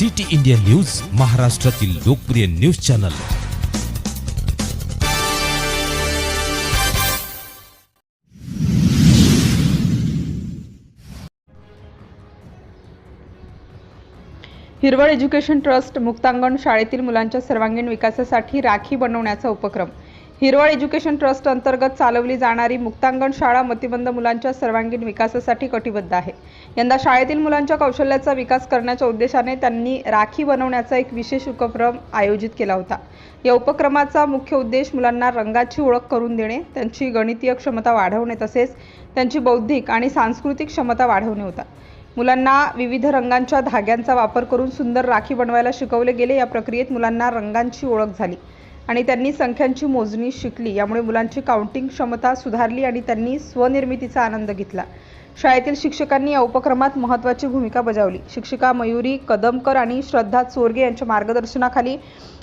City India news महाराष्ट्रातील लोकप्रिय news channel. Hirwal education trust Muktangan शाळेतील मुलांच्या सर्वांगीण विकासासाठी राखी बनवण्याचा उपक्रम. हिरवळ एज्युकेशन ट्रस्ट अंतर्गत चालवली जाणारी मुक्तांगण शाळा मतिबंध मुलांच्या सर्वांगीण विकासासाठी कटिबद्ध आहे. यंदा शाळेतील मुलांच्या कौशल्याचा विकास करण्याच्या उद्देशाने त्यांनी राखी बनवण्याचा एक विशेष उपक्रम आयोजित केला होता. या उपक्रमाचा मुख्य उद्देश मुलांना रंगाची ओळख करून देणे त्यांची गणितीय क्षमता वाढवणे तसेच त्यांची बौद्धिक आणि सांस्कृतिक क्षमता वाढवणे होता. मुलांना विविध रंगांच्या धाग्यांचा वापर करून सुंदर राखी बनवायला शिकवले गेले. या प्रक्रियेत मुलांना रंगांची ओळख झाली. आणि त्यांनी संख्यांची मोजणी शिकली. यामुळे मुलांची काउंटिंग क्षमता सुधारली आणि त्यांनी स्वनिर्मितीचा आनंद घेतला. शाळेतील शिक्षकांनी या उपक्रमात महत्त्वाची भूमिका बजावली. शिक्षिका मयुरी कदमकर आणि श्रद्धा चोरगे यांच्या मार्गदर्शनाखाली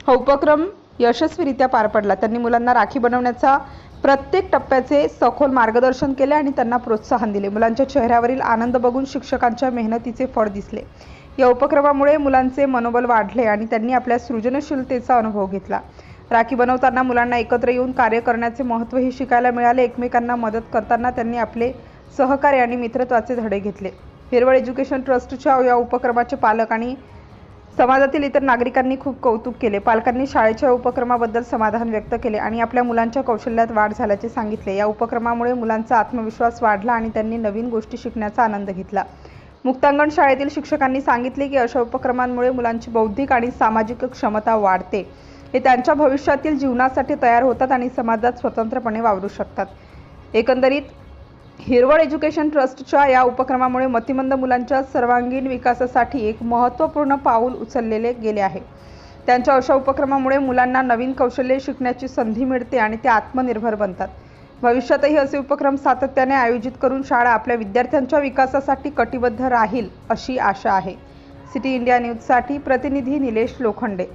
हा उपक्रम यशस्वीरित्या पार पडला. त्यांनी मुलांना राखी बनवण्याचा प्रत्येक टप्प्याचे सखोल मार्गदर्शन केले आणि त्यांना प्रोत्साहन दिले. मुलांच्या चेहऱ्यावरील आनंद बघून शिक्षकांच्या मेहनतीचे फळ दिसले. या उपक्रमामुळे मुलांचे मनोबल वाढले आणि त्यांनी आपल्या सृजनशीलतेचा अनुभव घेतला. राखी बनवताना मुलांना एकत्र येऊन कार्य करण्याचे महत्त्वही शिकायला मिळाले. एकमेकांना मदत करताना त्यांनी आपले सहकार्य आणि मित्रत्वाचे धडे घेतले. हिरवळ एज्युकेशन ट्रस्टच्या या उपक्रमाचे पालक आणि समाजातील इतर नागरिकांनी खूप कौतुक केले. पालकांनी शाळेच्या उपक्रमाबद्दल समाधान व्यक्त केले आणि आपल्या मुलांच्या कौशल्यात वाढ झाल्याचे सांगितले. या उपक्रमामुळे मुलांचा आत्मविश्वास वाढला आणि त्यांनी नवीन गोष्टी शिकण्याचा आनंद घेतला. मुक्तांगण शाळेतील शिक्षकांनी सांगितले की अशा उपक्रमांमुळे मुलांची बौद्धिक आणि सामाजिक क्षमता वाढते. हे त्यांच्या भविष्यातील जीवनासाठी तयार होतात आणि समाजात स्वतंत्रपणे वावरू शकतात. एकंदरीत हिरवळ एज्युकेशन ट्रस्टच्या या उपक्रमामुळे मतिमंद मुलांच्या सर्वांगीण विकासासाठी एक महत्त्वपूर्ण पाऊल उचललेले गेले आहे. त्यांच्या अशा उपक्रमामुळे मुलांना नवीन कौशल्ये शिकण्याची संधी मिळते आणि ते आत्मनिर्भर बनतात. भविष्यातही असे उपक्रम सातत्याने आयोजित करून शाळा आपल्या विद्यार्थ्यांच्या विकासासाठी कटिबद्ध राहील अशी आशा आहे. सिटी इंडिया न्यूजसाठी प्रतिनिधी निलेश लोखंडे.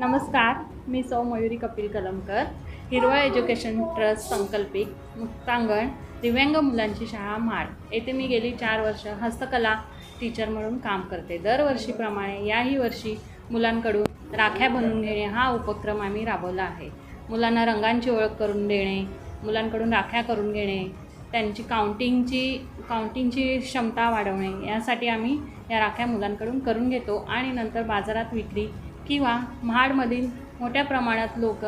नमस्कार मी सौ मयुरी कपिल कलमकर हिरवळ एज्युकेशन ट्रस्ट संकल्पित मुक्तांगण दिव्यांग मुलांची शाळा माळ. येथे मी गेली चार वर्ष हस्तकला टीचर म्हणून काम करते. दरवर्षीप्रमाणे याही वर्षी मुलांकडून राख्या बनवून घेणे हा उपक्रम आम्ही राबवला आहे. मुलांना रंगांची ओळख करून देणे मुलांकडून राख्या करून घेणे त्यांची काउंटिंगची काउंटिंगची क्षमता वाढवणे यासाठी आम्ही या राख्या मुलांकडून करून घेतो आणि नंतर बाजारात विक्री किंवा महाडमधील मोठ्या प्रमाणात लोक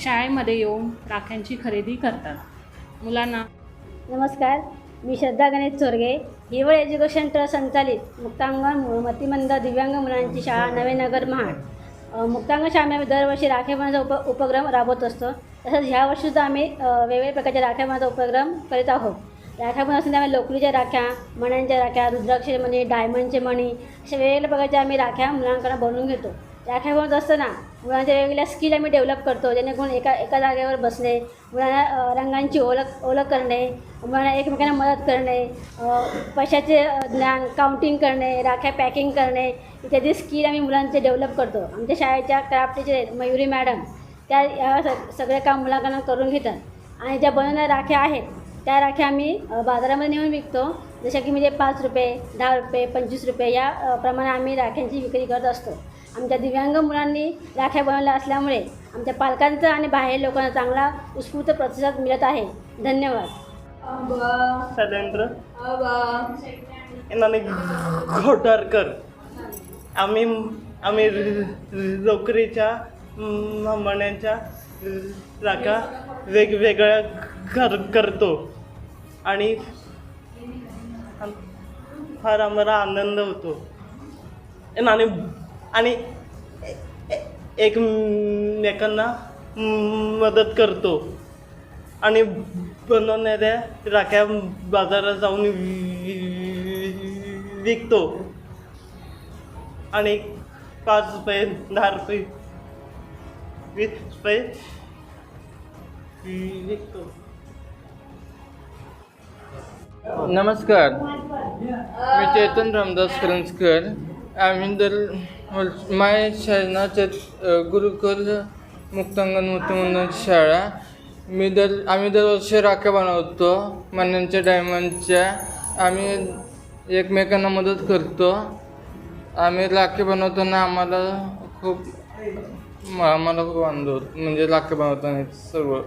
शाळेमध्ये येऊन राख्यांची खरेदी करतात. मुलांना नमस्कार मी श्रद्धा गणेश चोरगे. हिवळ एज्युकेशन ट्रस्ट संचालित मुक्तांगण मतिमंद दिव्यांग मुलांची शाळा नवेनगर महाड. मुक्तांग मुक्तांगण शाळेमध्ये दरवर्षी राख्या बनवण्याचा उप उपक्रम राबवत असतो. तसंच ह्या वर्षीसुद्धा आम्ही वेगवेगळ्या प्रकारच्या राख्या बनवण्याचा उपक्रम करीत आहोत. राख्या बनवत आम्ही लोकरीच्या राख्या मण्यांच्या राख्या रुद्राक्षे मणी डायमंडचे मणी अशा वेगवेगळ्या प्रकारच्या आम्ही राख्या मुलांकडे बनवून घेतो. राख्या असतं असताना मुलांच्या वेगवेगळ्या स्किल आम्ही डेव्हलप करतो. जेणेकरून एका एका जागेवर बसणे मुलांना रंगांची ओळख ओळख करणे मुलांना एकमेकांना मदत करणे पैशाचे ज्ञान काउंटिंग करणे राख्या पॅकिंग करणे इत्यादी स्किल आम्ही मुलांचे डेव्हलप करतो. आमच्या शाळेच्या क्राफ्ट टीचर मयुरी मॅडम त्या या सगळे काम मुलांकडून करून घेतात. आणि ज्या बनवणाऱ्या राख्या आहेत त्या राख्या आम्ही बाजारामध्ये नेऊन विकतो. जशा की म्हणजे पाच रुपये दहा रुपये पंचवीस रुपये या प्रमाणे आम्ही राख्यांची विक्री करत असतो. आमच्या दिव्यांग मुलांनी राख्या बनवल्या असल्यामुळे आमच्या पालकांचा आणि बाहेर लोकांना चांगला उत्स्फूर्त प्रतिसाद मिळत आहे. धन्यवाद. शैलेंद्र घोटारकर आम्ही आम्ही लोकरीच्या मण्यांच्या राखा वेगवेगळ्या कर करतो. आणि फार आम्हाला आनंद होतो. आणि आणि एकमेकांना मदत करतो. आणि बनवणाऱ्या राख्या बाजारात जाऊन विकतो. आणि पाच रुपये दहा रुपये वीस रुपये विकतो. नमस्कार. मी चेतन रामदास करंजकर. आम्ही दर माय शाळेनाच्या गुरुकुल मुक्तांगण मुक्तमंद शाळा. मी दर आम्ही दरवर्षी राख्या बनवतो मन्यांच्या डायमंडच्या. आम्ही एकमेकांना मदत करतो. आम्ही राखी बनवताना आम्हाला खूप म- आम्हाला खूप आनंद होतो. म्हणजे राखी बनवताना सर्व.